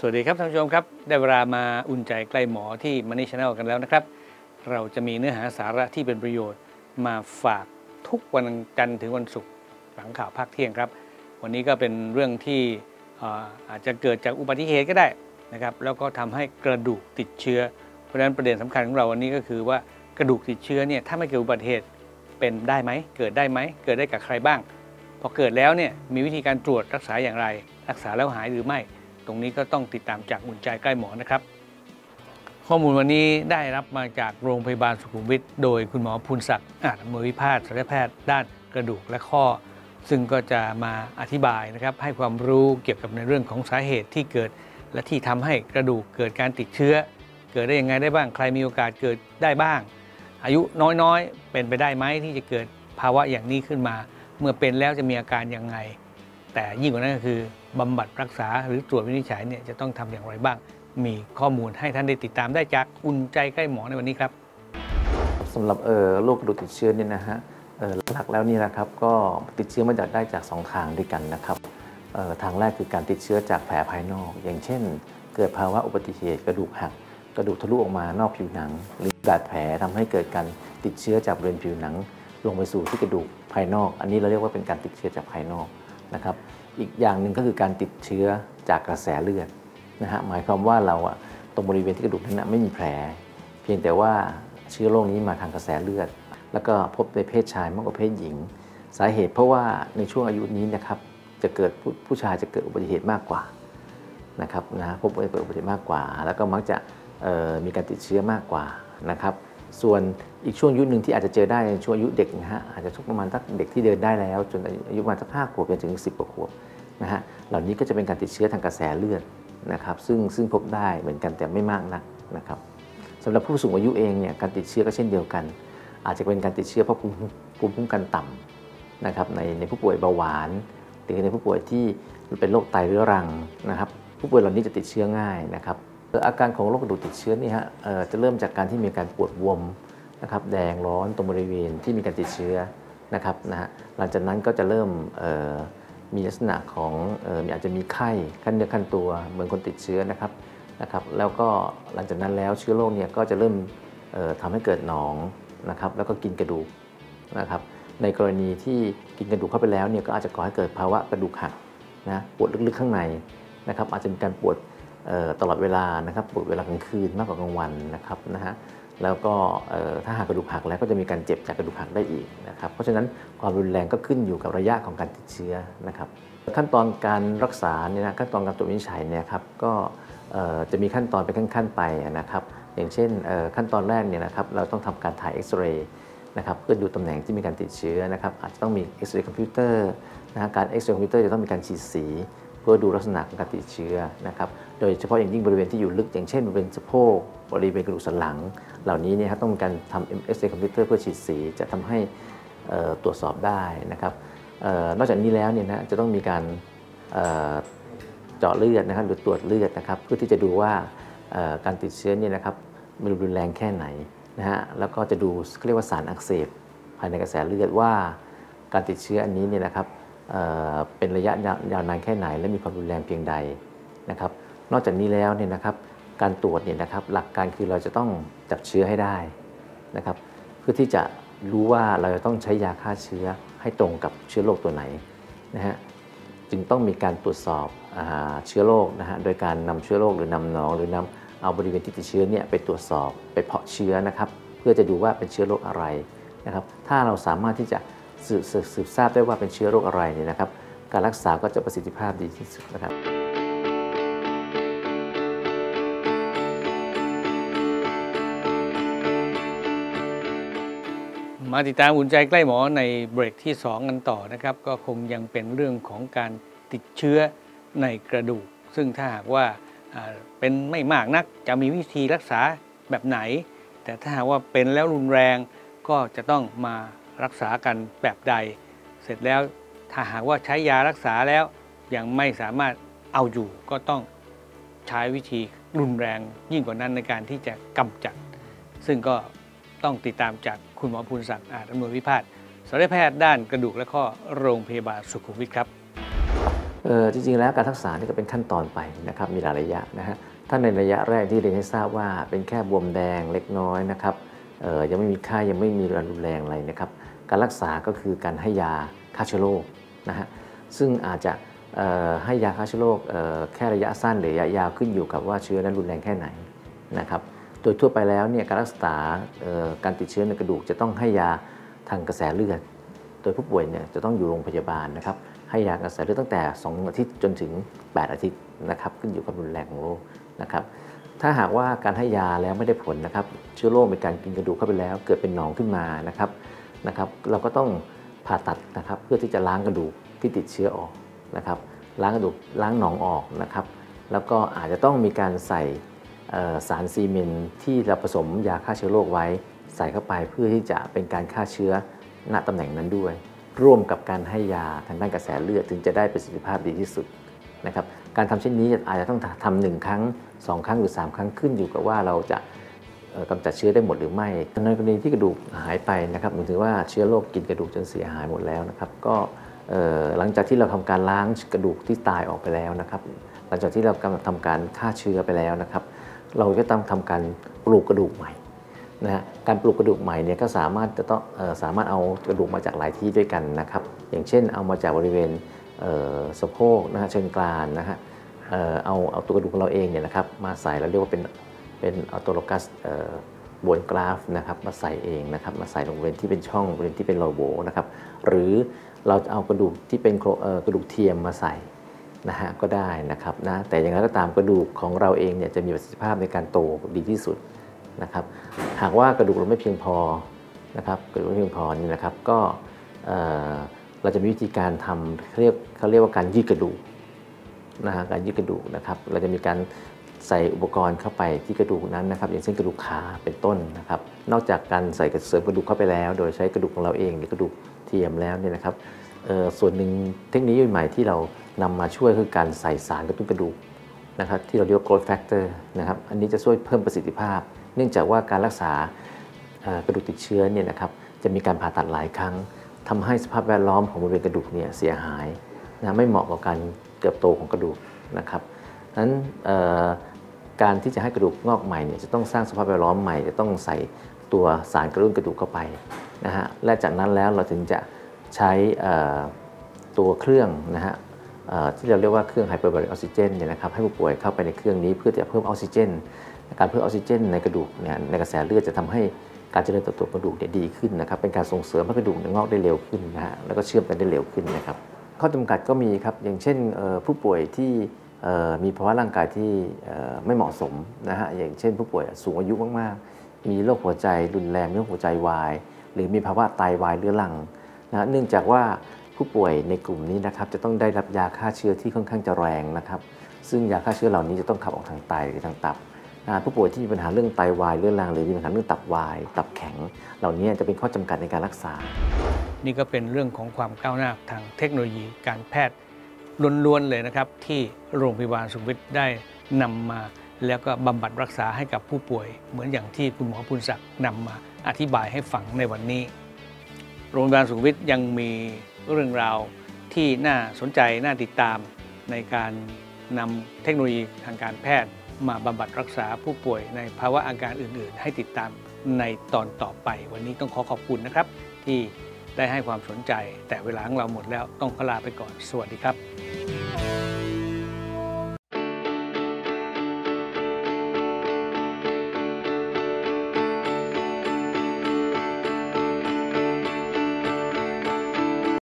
สวัสดีครับท่านผู้ชมครับ ได้เวลามาอุ่นใจใกล้หมอที่มันนี่ชาแนลกันแล้วนะครับ เราจะมีเนื้อหาสาระที่เป็นประโยชน์มาฝากทุกวันจันทร์ถึงวันศุกร์หลังข่าวภาคเที่ยงครับ วันนี้ก็เป็นเรื่องที่อาจจะเกิดจากอุบัติเหตุก็ได้นะครับ แล้วก็ทำให้กระดูกติดเชื้อ เพราะฉะนั้นประเด็นสำคัญของเราวันนี้ก็คือว่ากระดูกติดเชื้อเนี่ยถ้าไม่เกิดอุบัติเหตุเป็นได้ไหมเกิดได้ไหมเกิดได้กับใครบ้าง พอเกิดแล้วเนี่ยมีวิธีการตรวจรักษาอย่างไร รักษาแล้วหายหรือไม่ ตรงนี้ก็ต้องติดตามจากอุ่นใจใกล้หมอนะครับ ข้อมูลวันนี้ได้รับมาจากโรงพยาบาลสุขุมวิทโดยคุณหมอภูลศักดิ์อาจอำนวยวิพาทศัลยแพทย์ด้านกระดูกและข้อ ซึ่งก็จะมาอธิบายนะครับ ให้ความรู้เกี่ยวกับในเรื่องของสาเหตุที่เกิด และที่ทำให้กระดูกเกิดการติดเชื้อ เกิดได้ยังไงได้บ้างใครมีโอกาสเกิดได้บ้าง อายุน้อยๆ เป็นไปได้ไหมที่จะเกิดภาวะอย่างนี้ขึ้นมา เมื่อเป็นแล้วจะมีอาการยังไง แต่ยิ่งกว่านั้นก็คือบำบัดรักษาหรือตรวจวินิจฉัยเนี่ยจะต้องทำอย่างไรบ้าง มีข้อมูลให้ท่านได้ติดตามได้จากอุ่นใจใกล้หมอในวันนี้ครับสำหรับเออโรคกระดูกติดเชื้อเนี่ยนะฮะเออหลักแล้วนี่นะครับก็ติดเชื้อมาจากได้จากสองทางด้วยกันนะครับเออทางแรกคือการติดเชื้อจากแผลภายนอก อย่างเช่น เกิดภาวะอุบัติเหตุกระดูกหักกระดูกทะลุออกมานอกผิวหนัง หรือบาดแผลทำให้เกิดการติดเชื้อจากบริเวณผิวหนัง ลงไปสู่ที่กระดูกภายนอก อันนี้เราเรียกว่าเป็นการติดเชื้อจากภายนอก นะครับอีกอย่างหนึ่งก็คือการติดเชื้อจากกระแสเลือดนะฮะหมายความว่าเราอะตรงบริเวณที่กระดูกนั้นไม่มีแผล เพียงแต่ว่าเชื้อโรคนี้มาทางกระแสเลือด แล้วก็พบในเพศชายมากกว่าเพศหญิง สาเหตุเพราะว่าในช่วงอายุนี้นะครับจะเกิดผู้ผู้ชายจะเกิดอุบัติเหตุมากกว่านะครับนะพบว่าเกิดอุบัติเหตุมากกว่า แล้วก็มักจะมีการติดเชื้อมากกว่านะครับ ส่วนอีกช่วงอายุหนึ่งที่อาจจะเจอได้ในช่วงอายุเด็กนะฮะอาจจะช่วงประมาณสักเด็กที่เดินได้แล้ว จนอายุประมาณสักห้าขวบจนถึงสิบกว่าขวบนะฮะเหล่านี้ก็จะเป็นการติดเชื้อทางกระแสเลือดนะครับซึ่งซึ่งพบได้เหมือนกันแต่ไม่มากนักนะครับสำหรับผู้สูงอายุเองเนี่ยการติดเชื้อก็เช่นเดียวกัน อาจจะเป็นการติดเชื้อเพราะภูมิภูมิคุ้มกันต่ำนะครับในในผู้ป่วยเบาหวานหรือในผู้ป่วยที่เป็นโรคไตเรื้อรังนะครับผู้ป่วยเหล่านี้จะติดเชื้อง่ายนะครับ อาการของโรคกระดูกติดเชื้อนี่ฮะจะเริ่มจากการที่มีการปวดบวมนะครับแดงร้อนตรงบริเวณที่มีการติดเชื้อนะครับนะฮะหลังจากนั้นก็จะเริ่มมีลักษณะของอออาจจะมีไข้ขั้นเนื้อขั้นตัวเหมือนคนติดเชื้อนะครับนะครับ แล้วก็หลังจากนั้นแล้วเชื้อโรคเนี่ยก็จะเริ่มเอ่อทำให้เกิดหนองนะครับ แล้วก็กินกระดูกนะครับ ในกรณีที่กินกระดูกเข้าไปแล้วเนี่ยก็อาจจะก่อให้เกิดภาวะกระดูกหักนะปวดลึกๆข้างในนะครับ อาจจะมีการปวด ตลอดเวลานะครับปวดเวลากลางคืนมากกว่ากลางวันนะครับนะฮะแล้วก็ถ้าหากกระดูกหักแล้วก็จะมีการเจ็บจากกระดูกหักได้อีกนะครับเพราะฉะนั้นความรุนแรงก็ขึ้นอยู่กับระยะของการติดเชื้อนะครับขั้นตอนการรักษาเนี่ยนะขั้นตอนการตรวจวินิจฉัยเนี่ยครับก็จะมีขั้นตอนเป็นขั้นๆไปนะครับอย่างเช่นขั้นตอนแรกเนี่ยนะครับเราต้องทำการถ่ายเอ็กซเรย์นะครับเพื่อดูตำแหน่งที่มีการติดเชื้อนะครับอาจจะต้องมีเอ็กซเรย์คอมพิวเตอร์นะฮะการเอ็กซเรย์คอมพิวเตอร์จะต้องมีการฉีดสี พื่อดูลักษณะของการติดเชื้อนะครับ โดยเฉพาะอย่างยิ่งบริเวณที่อยู่ลึกอย่างเช่นบริเวณสะโพกบริเวณกระดูกสันหลัง เหล่านี้เนี่ยครับต้องมีการทำเอ็กซเรย์คอมพิวเตอร์เพื่อฉีดสีจะทำให้ตรวจสอบได้นะครับออนอกจากนี้แล้วเนี่ยนะจะต้องมีการเจาะเลือดนะครับหรือตรวจเลือดนะครับ เพื่อที่จะดูว่าการติดเชื้อเนี่ยนะครับมันรุนแรงแค่ไหนนะฮะแล้วก็จะดูเขาเรียกว่าสารอักเสบภายในกระแสเลือดว่า การติดเชื้ออันนี้เนี่ยนะครับ เป็นระยะยาวนานแค่ไหน และมีความรุนแรงเพียงใดนะครับ นอกจากนี้แล้วเนี่ยนะครับการตรวจเนี่ยนะครับหลักการคือเราจะต้องจับเชื้อให้ได้นะครับเพื่อที่จะรู้ว่าเราจะต้องใช้ยาฆ่าเชื้อให้ตรงกับเชื้อโรคตัวไหนนะฮะจึงต้องมีการตรวจสอบอเชื้อโรคนะฮะโดยการนำเชื้อโรคหรือนำหนอง หรือนำเอาบริเวณที่ติดเชื้อเนี่ยไปตรวจสอบไปเพาะเชื้อนะครับ เพื่อจะดูว่าเป็นเชื้อโรคอะไรนะครับ ถ้าเราสามารถที่จะ สืบสืบสืบทราบได้ว่าเป็นเชื้อโรคอะไรเนี่ยนะครับ การรักษาก็จะประสิทธิภาพดีที่สุดนะครับมาติดตามอุ่นใจใกล้หมอในเบรกที่ 2 กันต่อนะครับ ก็คงยังเป็นเรื่องของการติดเชื้อในกระดูก ซึ่งถ้าหากว่าอ่าเป็นไม่มากนักจะมีวิธีรักษาแบบไหน แต่ถ้าหากว่าเป็นแล้วรุนแรงก็จะต้องมา รักษากันแบบใด เสร็จแล้วถ้าหากว่าใช้ยารักษาแล้วยังไม่สามารถเอาอยู่ก็ต้องใช้วิธีรุนแรงยิ่งกว่านั้นในการที่จะกำจัด ซึ่งก็ต้องติดตามจากคุณหมอภูลศักดิ์อาจอำนวยวิพาทศัลยแพทย์ด้านกระดูกและข้อโรงพยาบาลสุขุมวิทครับเออจริงๆแล้วการรักษานี่ก็เป็นขั้นตอนไปนะครับมีหลายระยะนะฮะถ้าในระยะแรกที่เรียนให้ทราบว่าเป็นแค่บวมแดงเล็กน้อยนะครับเออยังไม่มีค่ายังไม่มีรุนแรงอะไรนะครับ การรักษาก็คือการให้ยาฆ่าเชื้อโรคนะฮะซึ่งอาจจะให้ยาฆ่าเชื้อโร่แค่ระยะสั้นหรือระยะยาวขึ้นอยู่กับว่าเชื้อนั้นรุนแรงแค่ไหนนะครับโดยทั่วไปแล้วเนี่ยการรักษาการติดเชื้อในกระดูกจะต้องให้ยาทางกระแสเลือด โดยผู้ป่วยเนี่ยจะต้องอยู่โรงพยาบาลนะครับให้ยากระแสเลือดตั้งแต่ 2 อาทิตย์จนถึง 8 อาทิตย์นะครับขึ้นอยู่กับรุนแรงของโรคนะครับถ้าหากว่าการให้ยาแล้วไม่ได้ผลนะครับเชื้อโรคมีการกินกระดูกเข้าไปแล้ว เกิดเป็นหนองขึ้นมานะครับ นะครับเราก็ต้องผ่าตัดนะครับเพื่อที่จะล้างกระดูกที่ติดเชื้อออกนะครับล้างกระดูกล้างหนองออกนะครับแล้วก็อาจจะต้องมีการใส่สารซีเมนต์ที่เราผสมยาฆ่าเชื้อโรคไว้ ใส่เข้าไปเพื่อที่จะเป็นการฆ่าเชื้อณตำแหน่งนั้นด้วย ร่วมกับการให้ยาทางด้านกระแสเลือดถึงจะได้ประสิทธิภาพดีที่สุดนะครับการทำเช่นนี้อาจจะต้องทำหนึ่งครั้งสองครั้งหรือสามครั้งขึ้นอยู่กับว่าเราจะ กำจัดเชื้อได้หมดหรือไม่ในกรณีที่กระดูกหายไปนะครับหมายถึงว่าเชื้อโรคกินกระดูกจนเสียหายหมดแล้วนะครับ ก็หลังจากที่เราทำการล้างกระดูกที่ตายออกไปแล้วนะครับ หลังจากที่เรากำลังทำการฆ่าเชื้อไปแล้วนะครับ เราจะต้องทำการปลูกกระดูกใหม่นะฮะการปลูกกระดูกใหม่เนี่ยก็สามารถจะต้องสามารถเอากระดูกมาจากหลายที่ด้วยกันนะครับ อย่างเช่นเอามาจากบริเวณเอ่อสะโพกนะฮะเชิงกรานนะฮะเอ่อเอาเอาตัวกระดูกของเราเองเนี่ยนะครับมาใส่เราเรียกว่าเป็น เป็นอัลโตโลกัสบนกราฟนะครับมาใส่เองนะครับมาใส่ลงบริเวณที่เป็นช่องบริเวณที่เป็นโลโบนะครับหรือเราจะเอากระดูกที่เป็นกระดูกเทียมมาใส่นะฮะก็ได้นะครับนะแต่อย่างไรก็ตามกระดูกของเราเองเนี่ยจะมีประสิทธิภาพในการโตดีที่สุดนะครับหากว่ากระดูกเราไม่เพียงพอนะครับกระดูกไม่เพียงพอนี่นะครับก็เอ่อเราจะมีวิธีการทำเขาเรียกเขาเรียกว่าการยืดกระดูกนะฮะการยืดกระดูกนะครับเราจะมีการ ใส่อุปกรณ์เข้าไปที่กระดูกนั้นนะครับ อย่างเช่นกระดูกขาเป็นต้นนะครับ นอกจากการใส่กระเสริมกระดูกเข้าไปแล้ว โดยใช้กระดูกของเราเองหรือกระดูกเทียมแล้วเนี่ยนะครับส่วนหนึ่งเทคนโลยีใหม่ที่เรานำมาช่วยคือการใส่สารกระตุ้นกระดูกนะครับที่เราเรียกว่า growth factor นะครับอันนี้จะช่วยเพิ่มประสิทธิภาพ เนื่องจากว่าการรักษากระดูกติดเชื้อเนี่ยนะครับจะมีการผ่าตัดหลายครั้งทำให้สภาพแวดล้อมของบริเวณกระดูกเนี่ยเสียหายนะไม่เหมาะกับการเติบโตของกระดูกนะครับ นั้นการที่จะให้กระดูกงอกใหม่เนี่ยจะต้องสร้างสภาพแวดล้อมใหม่จะต้องใส่ตัวสารกระตุ้นกระดูกเข้าไปนะฮะและจากนั้นแล้วเราถึงจะใช้ตัวเครื่องนะฮะที่เราเรียกว่าเครื่องไฮเปอร์บาริกออกซิเจนเนี่ยนะครับให้ผู้ป่วยเข้าไปในเครื่องนี้เพื่อจะเพิ่มออกซิเจน การเพิ่มออกซิเจน ในกระดูกเนี่ยในกระแสเลือดจะทำให้การเจริญเติบโตกระดูกเนี่ยดีขึ้นนะครับเป็นการส่งเสริมให้กระดูกเนี่ยงอกได้เร็วขึ้นนะฮะแล้วก็เชื่อมกันได้เร็วขึ้นนะครับข้อจำกัดก็มีครับอย่างเช่นผู้ป่วยที่ มีภาวะร่างกายที่ไม่เหมาะสมนะฮะอย่างเช่น ผู้ป่วยสูงอายุมากๆ มีโรคหัวใจรุนแรงมีโรคหัวใจวาย หรือมีภาวะไตวายเรื้อรังนะฮะเนื่องจากว่าผู้ป่วยในกลุ่มนี้นะครับจะต้องได้รับยาฆ่าเชื้อที่ค่อนข้างจะแรงนะครับ ซึ่งยาฆ่าเชื้อเหล่านี้จะต้องขับออกทางไตหรือทางตับนะผู้ป่วยที่มีปัญหาเรื่องไตวายเรื้อรังหรือมีปัญหาเรื่องตับวาย ตับแข็ง เหล่านี้จะเป็นข้อจำกัดในการรักษา นี่ก็เป็นเรื่องของความก้าวหน้าทางเทคโนโลยีการแพทย์ ล้วนๆเลยนะครับ ที่โรงพยาบาลสุขวิทได้นำมา แล้วก็บำบัดรักษาให้กับผู้ป่วย เหมือนอย่างที่คุณหมอพุนศักดิ์นำมาอธิบายให้ฟังในวันนี้ โรงพยาบาลสุขวิทยังมีเรื่องราวที่น่าสนใจน่าติดตามในการนำเทคโนโลยีทางการแพทย์ มาบำบัดรักษาผู้ป่วยในภาวะอาการอื่น ๆ ให้ติดตามในตอนต่อไป วันนี้ต้องขอขอบคุณนะครับ ที่ ได้ให้ความสนใจ แต่เวลาของเราหมดแล้วต้องขอลาไปก่อน สวัสดีครับ